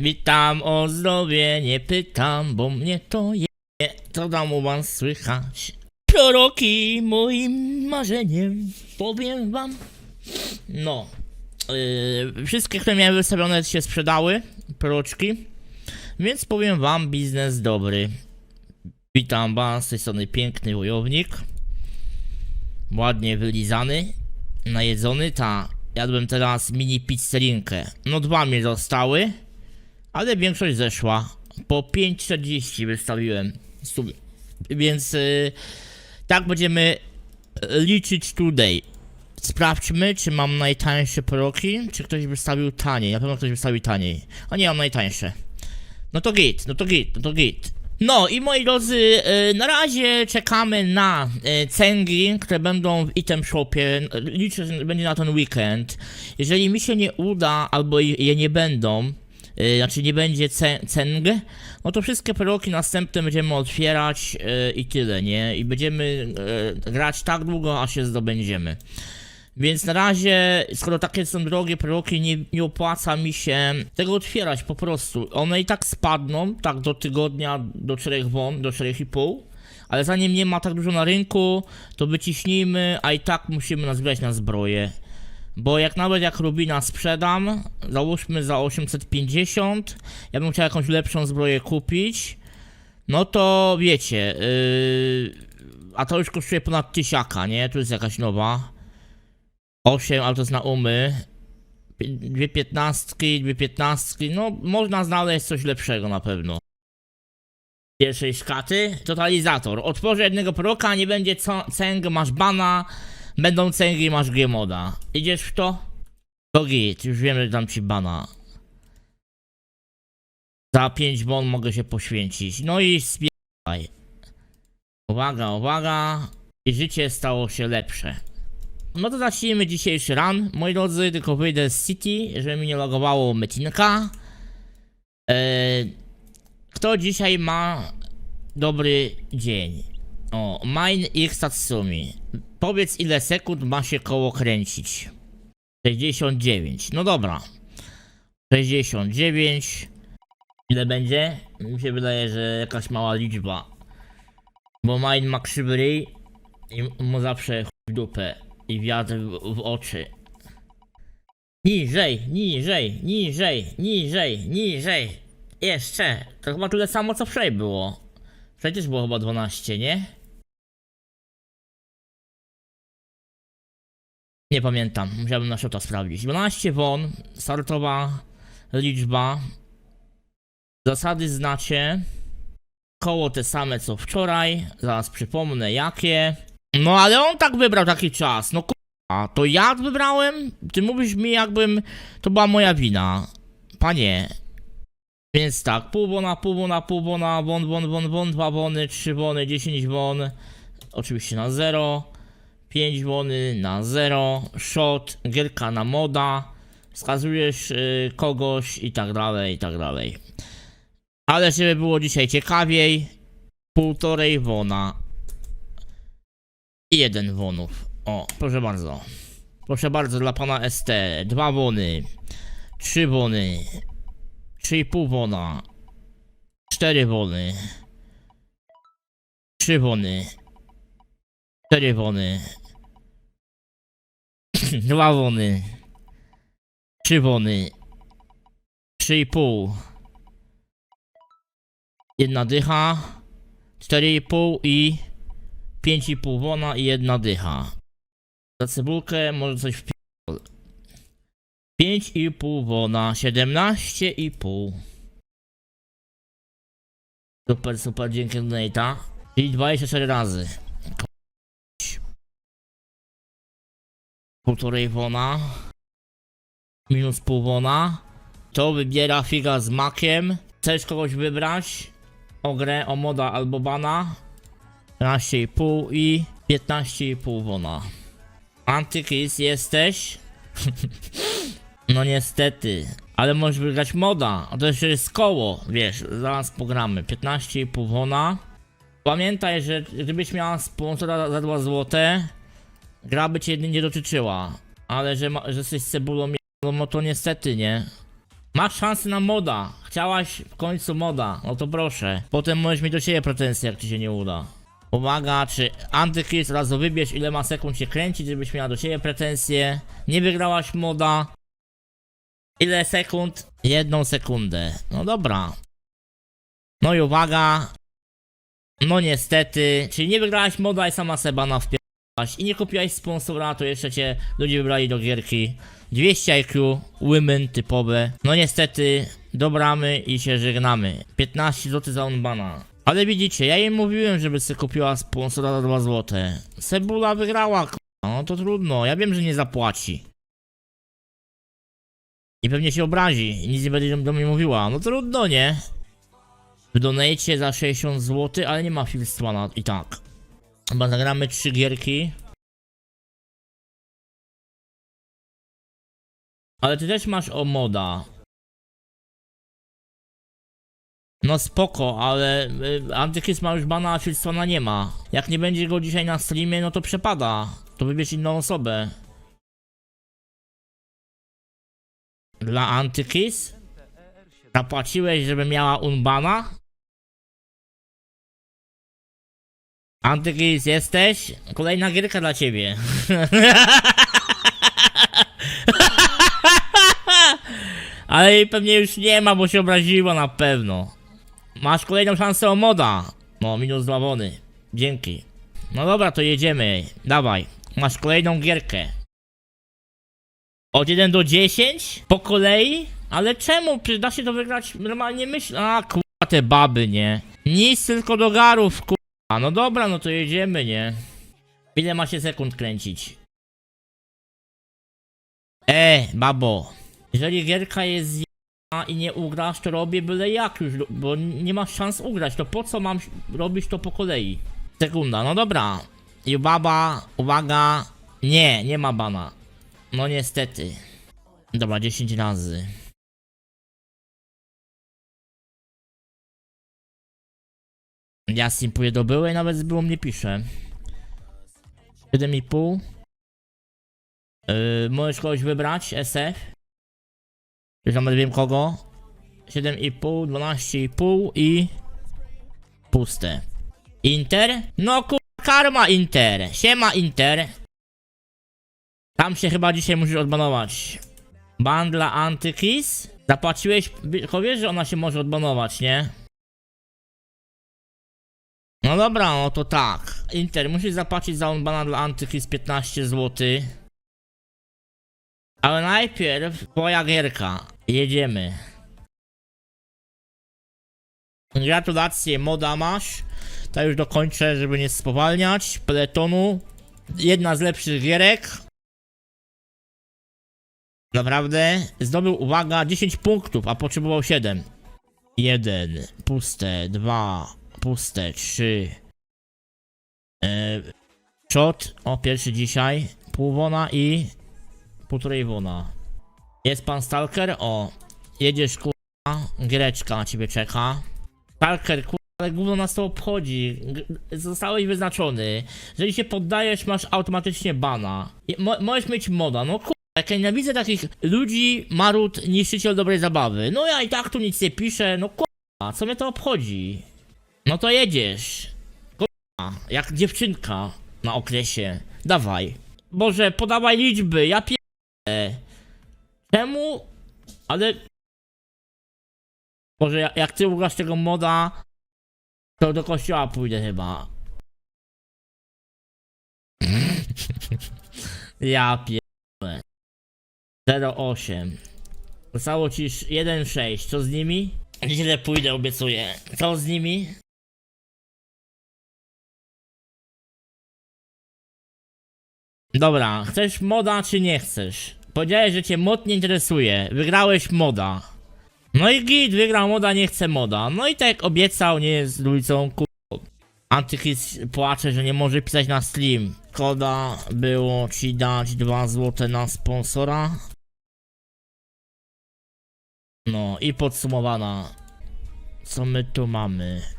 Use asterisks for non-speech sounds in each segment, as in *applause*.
Witam o zdrowie, nie pytam, bo mnie to je. Co tam u was słychać? Proroki moim marzeniem, powiem wam. No, yy, wszystkie, które miałem wystawione się sprzedały, proroczki. Więc powiem wam, biznes dobry. Witam was, z tej strony piękny wojownik. Ładnie wylizany, najedzony, ta. Jadłem teraz mini pizzerinkę. No dwa mi zostały, ale większość zeszła. Po 5,40 wystawiłem. Więc yy, tak będziemy y, liczyć today. Sprawdźmy, czy mam najtańsze proki, czy ktoś wystawił taniej. Na pewno ktoś wystawił taniej. A nie, mam najtańsze. No to git, no to git, no to git. No i moi drodzy, y, na razie czekamy na y, cęgi, które będą w item shopie. Liczę, że będzie na ten weekend. Jeżeli mi się nie uda, albo je nie będą, znaczy nie będzie ce- ceng, no to wszystkie peroki następne będziemy otwierać y, i tyle, nie? I będziemy y, grać tak długo, aż się zdobędziemy. Więc na razie, skoro takie są drogie proki, nie, nie opłaca mi się tego otwierać po prostu. One i tak spadną, tak do tygodnia, do 4 won, do 4,5. Ale zanim nie ma tak dużo na rynku, to wyciśnijmy, a i tak musimy nazbierać na zbroję. Bo jak nawet jak Rubina sprzedam, załóżmy za 850, ja bym chciał jakąś lepszą zbroję kupić, no to wiecie, yy, a to już kosztuje ponad tysiaka, nie? Tu jest jakaś nowa. 8, ale to jest na umy. Dwie piętnastki, dwie piętnastki, no można znaleźć coś lepszego na pewno. Pierwszej szkaty, totalizator. Otworzę jednego proka, nie będzie cęg, masz bana, będą cęgi, masz G-moda. Idziesz w to? To git, już wiem, że dam ci bana. Za 5 bon mogę się poświęcić. No i spierdaj. Uwaga, uwaga. I życie stało się lepsze. No to zacznijmy dzisiejszy run, moi drodzy, tylko wyjdę z City, żeby mi nie logowało metinka. Eee, kto dzisiaj ma dobry dzień? O, Mine X Tatsumi. Powiedz ile sekund ma się koło kręcić. 69, no dobra. 69. Ile będzie? Mi się wydaje, że jakaś mała liczba. Bo Mine ma krzywy ryj i mu zawsze w dupę i wiatr w, w oczy. Niżej, niżej, niżej, niżej, niżej. Jeszcze. To chyba tyle samo co wczoraj było. Przecież było chyba 12, nie? Nie pamiętam, musiałbym na szota sprawdzić. 12 won, startowa liczba. Zasady znacie. Koło te same co wczoraj. Zaraz przypomnę jakie. No ale on tak wybrał taki czas. No kurwa, to ja wybrałem? Ty mówisz mi jakbym to była moja wina. Panie. Więc tak, pół wona, pół wona, pół wona, won, won, won, won, dwa wony, trzy wony, 10 won. Oczywiście na zero. 5 wony na zero. Shot, gierka na moda. Wskazujesz y, kogoś i tak dalej, i tak dalej. Ale żeby było dzisiaj ciekawiej, półtorej wona i jeden wonów. O, proszę bardzo. Proszę bardzo dla pana ST. Dwa wony. Trzy wony. Trzy i pół wona. Cztery wony. Trzy wony. Cztery wony. Dwa *clears throat* wony. Trzy wony. Trzy i pół. Jedna dycha. Cztery i pół i... 5,5 wona i jedna dycha. Za cebulkę może coś w 5,5 wona, 17,5. Super, super, dzięki donate'a. Czyli 24 razy. Półtorej wona. Minus pół wona. To wybiera figa z makiem. Chcesz kogoś wybrać? O grę, o moda albo bana? 15,5 i 15,5 wona. Antykris jesteś? *laughs* no niestety. Ale możesz wygrać moda. To jeszcze jest koło, wiesz, zaraz pogramy. 15,5 wona. Pamiętaj, że gdybyś miała sponsora za 2 złote, gra by cię nie dotyczyła. Ale że, ma, że jesteś cebulą, no to niestety nie. Masz szansę na moda. Chciałaś w końcu moda. No to proszę. Potem możesz mieć do siebie pretensje, jak ci się nie uda. Uwaga, czy Antykryst razu wybierz ile ma sekund się kręcić, żebyś miała do siebie pretensje. Nie wygrałaś moda. Ile sekund? Jedną sekundę. No dobra. No i uwaga. No niestety. Czyli nie wygrałaś moda i sama Sebana wpierałaś. I nie kupiłaś sponsora, to jeszcze cię ludzie wybrali do gierki. 200 IQ, women typowe. No niestety, dobramy i się żegnamy. 15 zł za unbana. Ale widzicie, ja jej mówiłem, żeby sobie kupiła sponsora za 2 zł. Sebula wygrała, k***a. No to trudno, ja wiem, że nie zapłaci. I pewnie się obrazi nic nie będzie do mnie mówiła. No trudno, nie? W donate za 60 zł, ale nie ma filstwa i tak. Chyba zagramy 3 gierki. Ale ty też masz o moda. No spoko, ale y, Antykryst ma już bana, a Filstwana nie ma. Jak nie będzie go dzisiaj na streamie, no to przepada. To wybierz inną osobę. Dla Antykryst? Zapłaciłeś, żeby miała unbana? Antykryst jesteś? Kolejna gierka dla ciebie. *laughs* Ale jej pewnie już nie ma, bo się obraziła na pewno. Masz kolejną szansę o moda. No, minus dwa wony. Dzięki. No dobra, to jedziemy. Dawaj. Masz kolejną gierkę. Od 1 do 10? Po kolei? Ale czemu? Przecież da się to wygrać normalnie myśl. A kurwa te baby, nie? Nic tylko do garów, kurwa. No dobra, no to jedziemy, nie? Ile ma się sekund kręcić? E, babo. Jeżeli gierka jest zjebana i nie ugrasz, to robię byle jak już, bo nie masz szans ugrać. To po co mam robić to po kolei? Sekunda, no dobra. I baba, uwaga. Nie, nie ma bana. No niestety. Dobra, 10 razy. Ja simpuję do byłej, nawet z byłą nie piszę. 7,5. Yy, możesz kogoś wybrać, SF. Już nawet wiem kogo. 7,5, 12,5 i... Puste. Inter? No kur... Karma Inter. Siema Inter. Tam się chyba dzisiaj musisz odbanować. Ban dla Antykis? Zapłaciłeś... Tylko wiesz, że ona się może odbanować, nie? No dobra, no to tak. Inter, musisz zapłacić za unbana dla Antykis 15 zł. Ale najpierw twoja gierka. Jedziemy. Gratulacje, moda masz. To już dokończę, żeby nie spowalniać. Peletonu. Jedna z lepszych gierek. Naprawdę. Zdobył, uwaga, 10 punktów, a potrzebował 7. 1, puste, 2, puste, 3. Eee, shot, o pierwszy dzisiaj. Pół wona i półtorej wona. Jest pan Stalker? O, jedziesz kurwa, giereczka na ciebie czeka. Stalker, kurwa, ale gówno nas to obchodzi. G zostałeś wyznaczony. Jeżeli się poddajesz, masz automatycznie bana. I mo możesz mieć moda, no kurwa. Jak ja nienawidzę takich ludzi, marut, niszczyciel dobrej zabawy. No ja i tak tu nic nie piszę, no kurwa, co mnie to obchodzi? No to jedziesz. Kurwa, jak dziewczynka na okresie. Dawaj. Boże, podawaj liczby, ja pier... Czemu? Ale... Boże, jak ty ugrasz tego moda, to do kościoła pójdę chyba. *laughs* ja pierdolę. 0,8. Zostało ci 1,6. Co z nimi? Źle pójdę, obiecuję. Co z nimi? Dobra, chcesz moda czy nie chcesz? Powiedziałeś, że cię mod nie interesuje. Wygrałeś moda. No i git, wygrał moda, nie chce moda. No i tak jak obiecał, nie jest ulicą ku... Antychryst płacze, że nie może pisać na stream. Koda było ci dać 2 złote na sponsora. No i podsumowana. Co my tu mamy?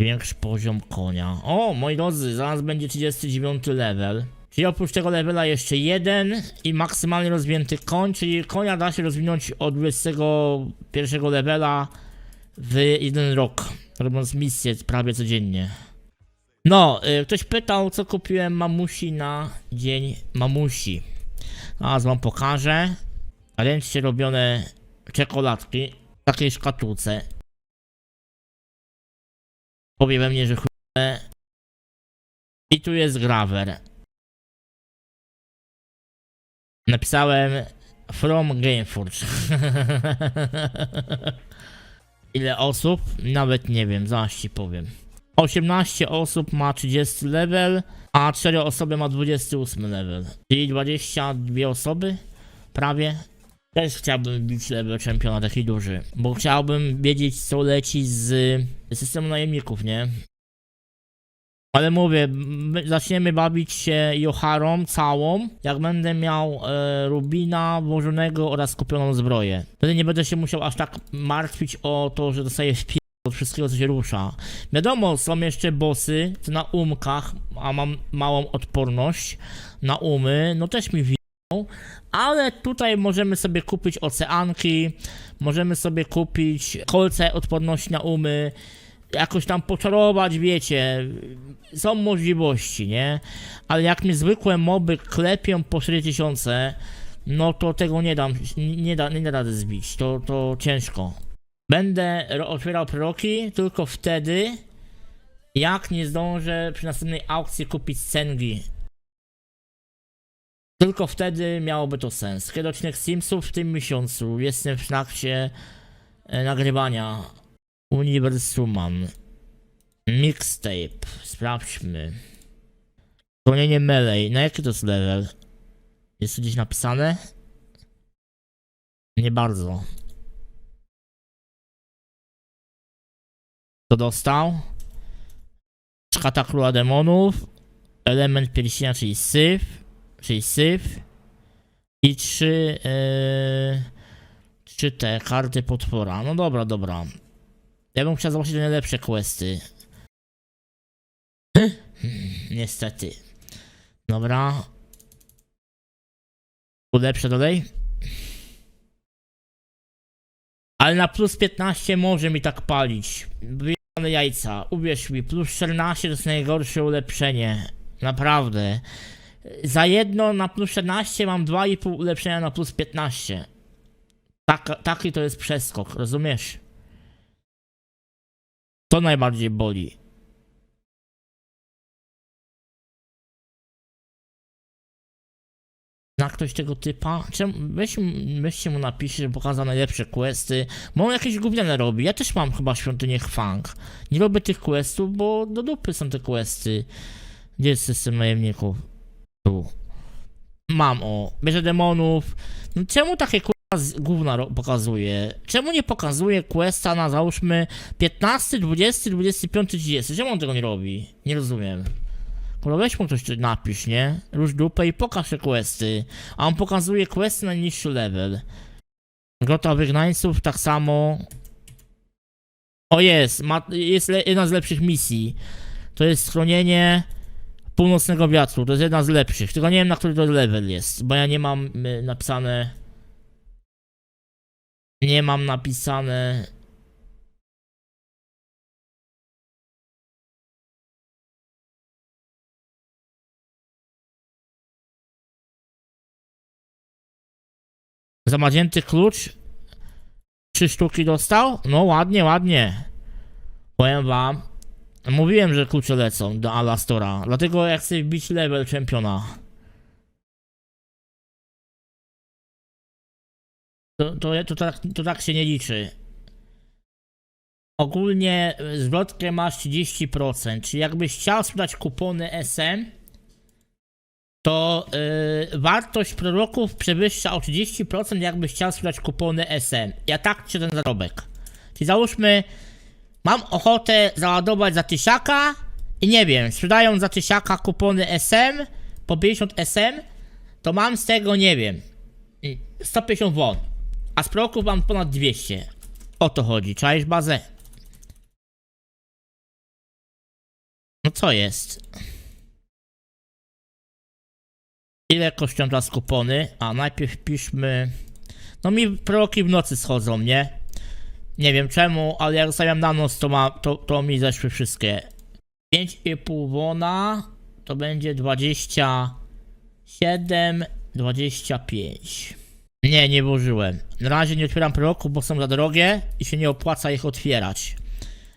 Większy poziom konia. O, moi drodzy, zaraz będzie 39 level. Czyli oprócz tego levela jeszcze jeden i maksymalnie rozwinięty koń, czyli konia da się rozwinąć od 21 levela w jeden rok, robiąc misję prawie codziennie. No, y, ktoś pytał, co kupiłem mamusi na dzień mamusi. Zaraz wam pokażę. Ręcznie robione czekoladki w takiej szkatułce. Powie we mnie, że chuj. I tu jest grawer. Napisałem from Gameforge. *laughs* Ile osób? Nawet nie wiem, zaraz ci powiem. 18 osób ma 30 level, a 4 osoby ma 28 level. Czyli 22 osoby? Prawie. Też chciałbym bić level czempiona taki duży, bo chciałbym wiedzieć co leci z systemu najemników, nie? Ale mówię, zaczniemy bawić się Joharą całą, jak będę miał e, Rubina włożonego oraz kupioną zbroję. Wtedy nie będę się musiał aż tak martwić o to, że dostaję wpie od wszystkiego co się rusza. Wiadomo, są jeszcze bossy na umkach, a mam małą odporność na umy, no też mi widzą, ale tutaj możemy sobie kupić oceanki, możemy sobie kupić kolce odporności na umy, jakoś tam poczarować, wiecie, są możliwości, nie? Ale jak mnie zwykłe moby klepią po 4000, no to tego nie dam, nie, da, nie da rady zbić, to, to ciężko. Będę otwierał proroki tylko wtedy, jak nie zdążę przy następnej aukcji kupić Sengi. Tylko wtedy miałoby to sens. Odcinek Simsów w tym miesiącu? Jestem w trakcie e, nagrywania Uniwersuman. Mixtape. Sprawdźmy. Gonienie Melee. Na jaki to jest level? Jest tu gdzieś napisane? Nie bardzo. To dostał? Szkata Króla Demonów. Element pierścienia, czyli syf. Czyli syf. I trzy... Yy, trzy te karty potwora. No dobra, dobra. Ja bym chciał zobaczyć najlepsze questy. Niestety. Dobra. Ulepszę dalej. Ale na plus 15 może mi tak palić. Wyjebane jajca. Uwierz mi, plus 14 to jest najgorsze ulepszenie. Naprawdę. Za jedno na plus 14 mam 2,5 ulepszenia na plus 15. Tak, taki to jest przeskok, rozumiesz? To najbardziej boli. Zna ktoś tego typa? Czemu, weź, weźcie mu napisze, że pokazał najlepsze questy, bo on jakieś gówniane robi. Ja też mam chyba świątynię Hwang. Nie robię tych questów, bo do dupy są te questy. Gdzie jest system najemników? Mam, o. Bierze demonów. No czemu takie kurwa ro- pokazuje? Czemu nie pokazuje questa na załóżmy 15, 20, 25, 30? Czemu on tego nie robi? Nie rozumiem. Kurwa, weź mu tu napisz, nie? Rusz dupę i pokaż te questy. A on pokazuje questy na niższy level. Grota Wygnańców tak samo. O jest, ma, jest le, jedna z lepszych misji. To jest schronienie północnego wiatru. To jest jedna z lepszych. Tylko nie wiem na który to level jest, bo ja nie mam y, napisane. Nie mam napisane. Zamazięty klucz. Trzy sztuki dostał? No ładnie, ładnie. Powiem wam. Mówiłem, że klucze lecą do Alastora. Dlatego jak chcę wbić level czempiona. To, to, to, tak, to tak się nie liczy. Ogólnie y, zwrotkę masz 30%, czyli jakbyś chciał sprzedać kupony SM, to y, wartość proroków przewyższa o 30% jakbyś chciał sprzedać kupony SM. Ja tak cię ten zarobek. Czyli załóżmy, mam ochotę załadować za tysiaka i nie wiem, sprzedają za tysiaka kupony SM po 50 SM, to mam z tego, nie wiem, y, 150 won. A z proroków mam ponad 200. O to chodzi, czaisz bazę. No co jest? Ile kosztują teraz kupony? A najpierw piszmy. No mi proroki w nocy schodzą, nie? Nie wiem czemu, ale jak zostawiam na noc, to, ma, to, to mi zeszły wszystkie. 5,5 wona to będzie 27, 25. Nie, nie włożyłem. Na razie nie otwieram proroków, bo są za drogie i się nie opłaca ich otwierać.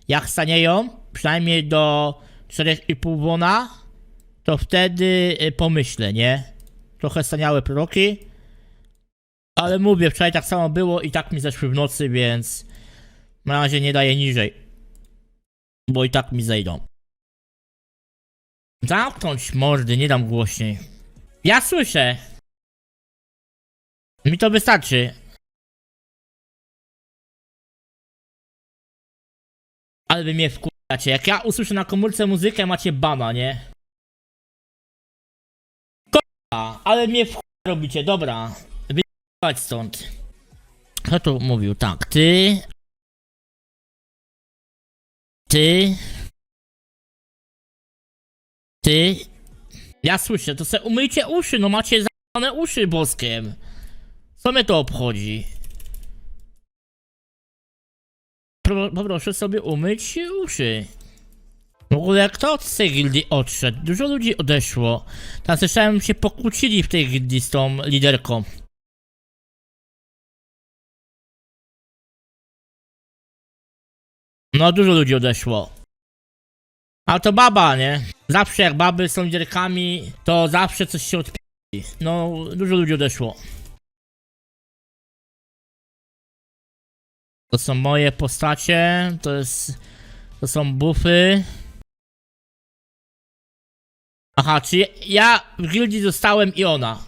Jak stanieją, przynajmniej do 4,5 wona, to wtedy y, pomyślę, nie? Trochę staniałe proroki. Ale mówię, wczoraj tak samo było i tak mi zeszły w nocy, więc na razie nie daję niżej. Bo i tak mi zejdą. Zamknąć mordy, nie dam głośniej. Ja słyszę. Mi to wystarczy. Ale wy mnie wkurzacie. Jak ja usłyszę na komórce muzykę, macie bana, nie? K***a, ale mnie w robicie, dobra. Wyjechać stąd. Kto tu mówił? Tak, ty. Ty. Ty. Ja słyszę, to se umyjcie uszy, no macie za***ane uszy boskiem. Co mnie to obchodzi? Pro, poproszę sobie umyć uszy. W ogóle kto od tej gildii odszedł? Dużo ludzi odeszło. Tam słyszałem się pokłócili w tej gildii z tą liderką. No dużo ludzi odeszło. Ale to baba, nie? Zawsze jak baby są liderkami, to zawsze coś się odpi... No, dużo ludzi odeszło. To są moje postacie, to jest... To są buffy. Aha, czy ja w gildii zostałem i ona.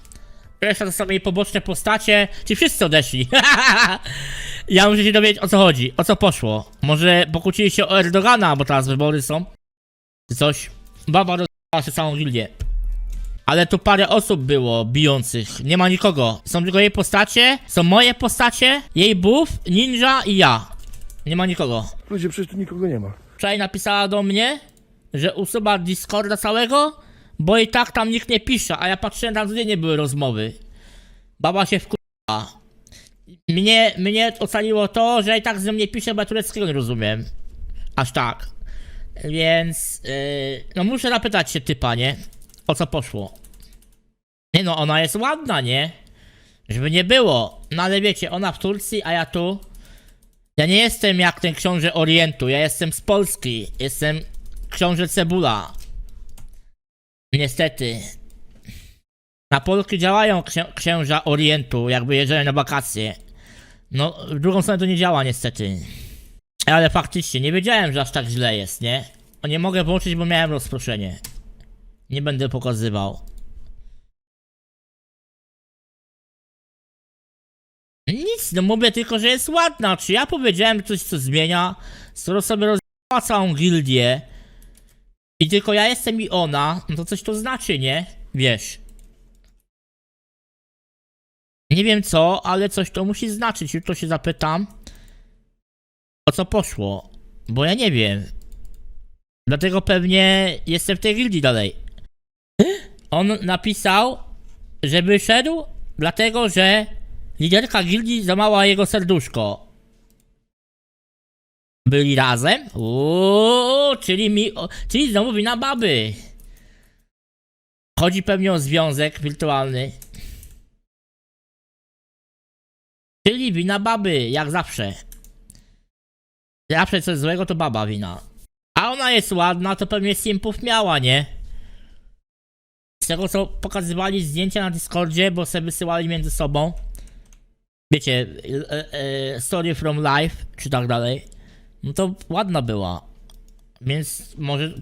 Reszta to są jej poboczne postacie, czy wszyscy odeszli? *laughs* ja muszę się dowiedzieć o co chodzi, o co poszło. Może pokłócili się o Erdogana, bo teraz wybory są. Czy coś. Baba rozwała się całą gildię. Ale tu parę osób było bijących. Nie ma nikogo. Są tylko jej postacie, są moje postacie, jej buff, ninja i ja. Nie ma nikogo. Ludzie, przecież tu nikogo nie ma. Wczoraj napisała do mnie, że usuwa Discorda całego, bo i tak tam nikt nie pisze, a ja patrzyłem, tam nie były rozmowy. Baba się wkurzyła. Mnie, mnie ocaliło to, że i tak ze mnie pisze, bo ja tureckiego nie rozumiem. Aż tak. Więc, yy, no muszę zapytać się typa, nie? O co poszło? Nie no, ona jest ładna, nie? Żeby nie było. No ale wiecie, ona w Turcji, a ja tu. Ja nie jestem jak ten książę Orientu, ja jestem z Polski. Jestem książę Cebula. Niestety. Na Polski działają księ księża Orientu, jakby jeżdżają na wakacje. No, w drugą stronę to nie działa niestety. Ale faktycznie, nie wiedziałem, że aż tak źle jest, nie? O, nie mogę włączyć, bo miałem rozproszenie. Nie będę pokazywał. Nic, no mówię tylko, że jest ładna. Czy ja powiedziałem coś, co zmienia? Skoro sobie rozwiązała całą gildię i tylko ja jestem i ona, no to coś to znaczy, nie? Wiesz. Nie wiem co, ale coś to musi znaczyć. Jutro się zapytam, o co poszło. Bo ja nie wiem. Dlatego pewnie jestem w tej gildii dalej. On napisał, że wyszedł, dlatego że liderka gildii złamała jego serduszko. Byli razem? Uuu, czyli mi. Czyli znowu wina baby. Chodzi pewnie o związek wirtualny. Czyli wina baby, jak zawsze. Zawsze coś złego to baba wina. A ona jest ładna, to pewnie simpów miała, nie? Z tego co pokazywali zdjęcia na Discordzie, bo sobie wysyłali między sobą. Wiecie, e, e, story from life, czy tak dalej. No to ładna była. Więc może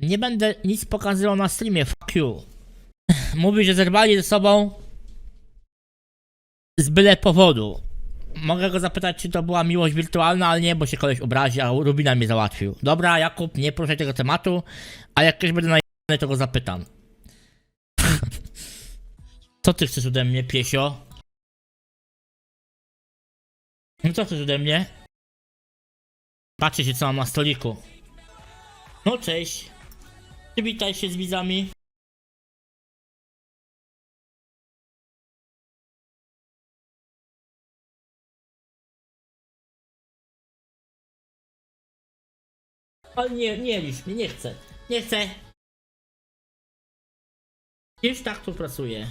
nie będę nic pokazywał na streamie, fuck you. *laughs* Mówi, że zerwali ze sobą z byle powodu. Mogę go zapytać, czy to była miłość wirtualna, ale nie, bo się koleś obrazi, a Rubina mnie załatwił. Dobra, Jakub, nie proszę tego tematu, a jak ktoś będzie najebany, to go zapytam. Co ty chcesz ode mnie, piesio? No co chcesz ode mnie? Patrzcie się, co mam na stoliku. No cześć. Przywitaj się z widzami. Ale nie, nie licz mnie, nie chcę. Nie chcę. Już tak tu pracuję.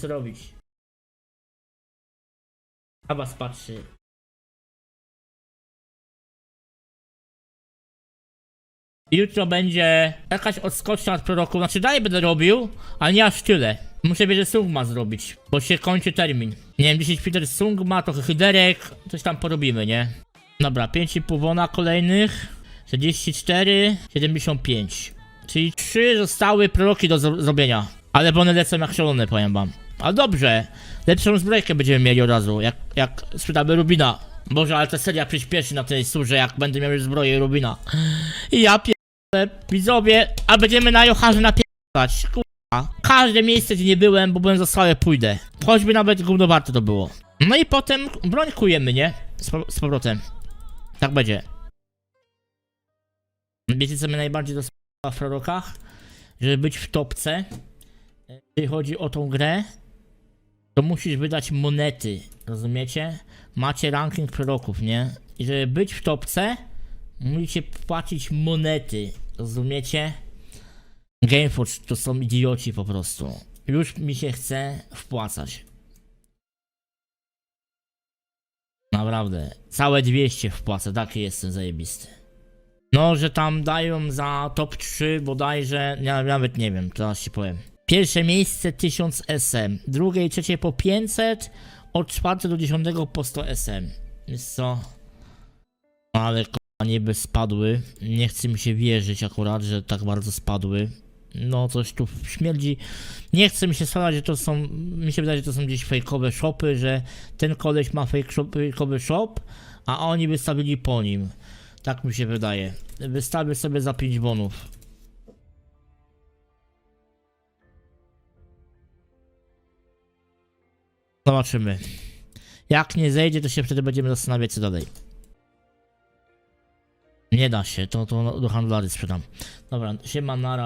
Co robić. A was patrzy. Jutro będzie jakaś odskocznia od proroku. Znaczy dalej będę robił, ale nie aż tyle. Muszę wiedzieć Sungma zrobić, bo się kończy termin. Nie wiem, 10 Peter Sungma, trochę hyderek, coś tam porobimy, nie? Dobra, 5,5 wona kolejnych. 44, 75. Czyli 3 zostały proroki do zro- zrobienia. Ale one lecą jak szalone, powiem wam. Ale dobrze, lepszą zbrojkę będziemy mieli od razu, jak, jak sprzedamy Rubina. Boże, ale ta seria przyspieszy na tej surze, jak będę miał już zbroję Rubina. I ja pierdolę, widzowie, a będziemy na Joharze napierdalać, kurwa. Każde miejsce, gdzie nie byłem, bo byłem za słabe, pójdę. Choćby nawet gówno warte to było. No i potem broń kujemy, nie? Z, po- z powrotem. Tak będzie. Wiecie, co mnie najbardziej dostało w prorokach? Żeby być w topce, jeżeli chodzi o tą grę, to musisz wydać monety, rozumiecie? Macie ranking proroków, nie? I żeby być w topce, musicie płacić monety, rozumiecie? Gameforge to są idioci po prostu. Już mi się chce wpłacać. Naprawdę. Całe 200 wpłacę, taki jestem zajebisty. No, że tam dają za top 3 bodajże, ja nawet nie wiem, teraz ci powiem. Pierwsze miejsce 1000 SM, drugie i trzecie po 500, od 4 do 10 po 100 SM. Jest co? Ale niby spadły, nie chce mi się wierzyć akurat, że tak bardzo spadły. No coś tu śmierdzi. Nie chce mi się spadać, że to są, mi się wydaje, że to są gdzieś fejkowe shopy, że ten koleś ma fejkowy shop, a oni wystawili po nim. Tak mi się wydaje. Wystawię sobie za 5 bonów. Zobaczymy. Jak nie zejdzie, to się wtedy będziemy zastanawiać co dalej. Nie da się, to, to do handlarzy sprzedam. Dobra, siema, nara.